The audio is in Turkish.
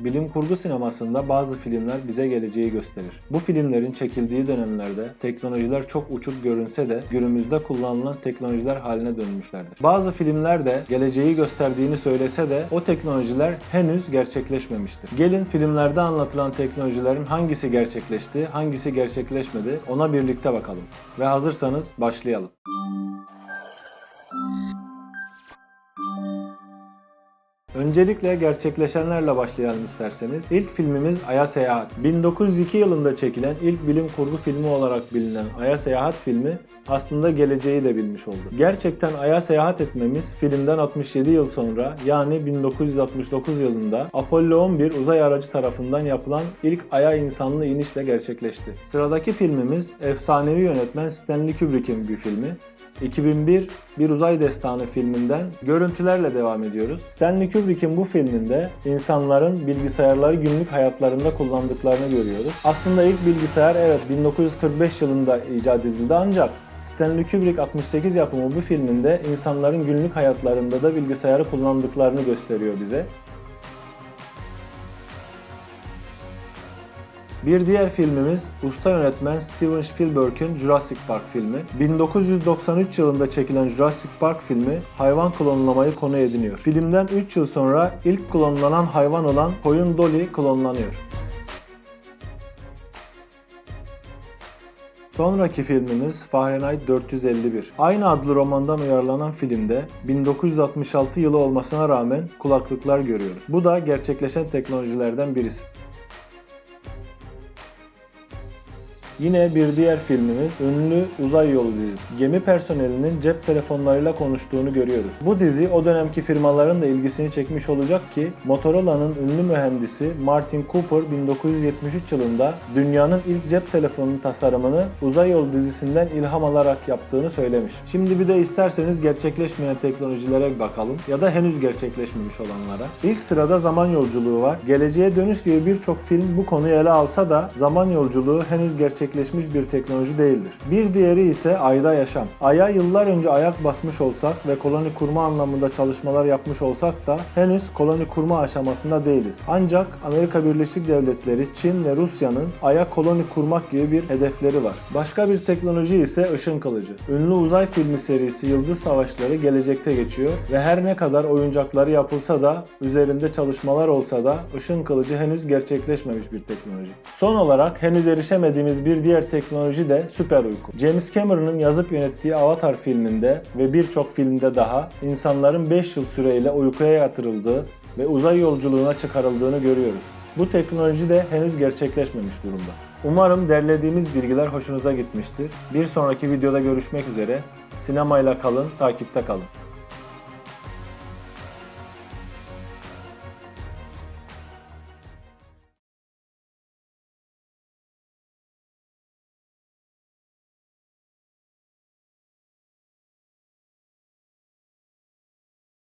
Bilim kurgu sinemasında bazı filmler bize geleceği gösterir. Bu filmlerin çekildiği dönemlerde teknolojiler çok uçuk görünse de günümüzde kullanılan teknolojiler haline dönmüşlerdir. Bazı filmler de geleceği gösterdiğini söylese de o teknolojiler henüz gerçekleşmemiştir. Gelin filmlerde anlatılan teknolojilerin hangisi gerçekleşti, hangisi gerçekleşmedi ona birlikte bakalım. Ve hazırsanız başlayalım. Öncelikle gerçekleşenlerle başlayalım isterseniz. İlk filmimiz Ay'a Seyahat. 1902 yılında çekilen ilk bilim kurgu filmi olarak bilinen Ay'a Seyahat filmi aslında geleceği de bilmiş oldu. Gerçekten Ay'a seyahat etmemiz filmden 67 yıl sonra yani 1969 yılında Apollo 11 uzay aracı tarafından yapılan ilk Ay'a insanlı inişle gerçekleşti. Sıradaki filmimiz efsanevi yönetmen Stanley Kubrick'in bir filmi. 2001 Bir Uzay Destanı filminden görüntülerle devam ediyoruz. Stanley Kubrick'in bu filminde insanların bilgisayarları günlük hayatlarında kullandıklarını görüyoruz. Aslında ilk bilgisayar evet 1945 yılında icat edildi ancak Stanley Kubrick 68 yapımı bu filminde insanların günlük hayatlarında da bilgisayarı kullandıklarını gösteriyor bize. Bir diğer filmimiz usta yönetmen Steven Spielberg'in Jurassic Park filmi. 1993 yılında çekilen Jurassic Park filmi hayvan klonlamayı konu ediniyor. Filmden 3 yıl sonra ilk klonlanan hayvan olan koyun Dolly klonlanıyor. Sonraki filmimiz Fahrenheit 451. Aynı adlı romandan uyarlanan filmde 1966 yılı olmasına rağmen kulaklıklar görüyoruz. Bu da gerçekleşen teknolojilerden birisi. Yine bir diğer filmimiz ünlü Uzay Yolu dizisi. Gemi personelinin cep telefonlarıyla konuştuğunu görüyoruz. Bu dizi o dönemki firmaların da ilgisini çekmiş olacak ki Motorola'nın ünlü mühendisi Martin Cooper 1973 yılında dünyanın ilk cep telefonunun tasarımını Uzay Yolu dizisinden ilham alarak yaptığını söylemiş. Şimdi bir de isterseniz gerçekleşmeyen teknolojilere bakalım ya da henüz gerçekleşmemiş olanlara. İlk sırada zaman yolculuğu var. Geleceğe dönüş gibi birçok film bu konuyu ele alsa da zaman yolculuğu henüz gerçekleşmemiş bir teknoloji değildir. Bir diğeri ise ayda yaşam. Ay'a yıllar önce ayak basmış olsak ve koloni kurma anlamında çalışmalar yapmış olsak da henüz koloni kurma aşamasında değiliz. Ancak Amerika Birleşik Devletleri, Çin ve Rusya'nın Ay'a koloni kurmak gibi bir hedefleri var. Başka bir teknoloji ise ışın kılıcı. Ünlü uzay filmi serisi Yıldız Savaşları gelecekte geçiyor ve her ne kadar oyuncakları yapılsa da üzerinde çalışmalar olsa da ışın kılıcı henüz gerçekleşmemiş bir teknoloji. Son olarak henüz erişemediğimiz diğer teknoloji de süper uyku. James Cameron'ın yazıp yönettiği Avatar filminde ve birçok filmde daha insanların 5 yıl süreyle uykuya yatırıldığı ve uzay yolculuğuna çıkarıldığını görüyoruz. Bu teknoloji de henüz gerçekleşmemiş durumda. Umarım derlediğimiz bilgiler hoşunuza gitmiştir. Bir sonraki videoda görüşmek üzere. Sinemayla kalın, takipte kalın.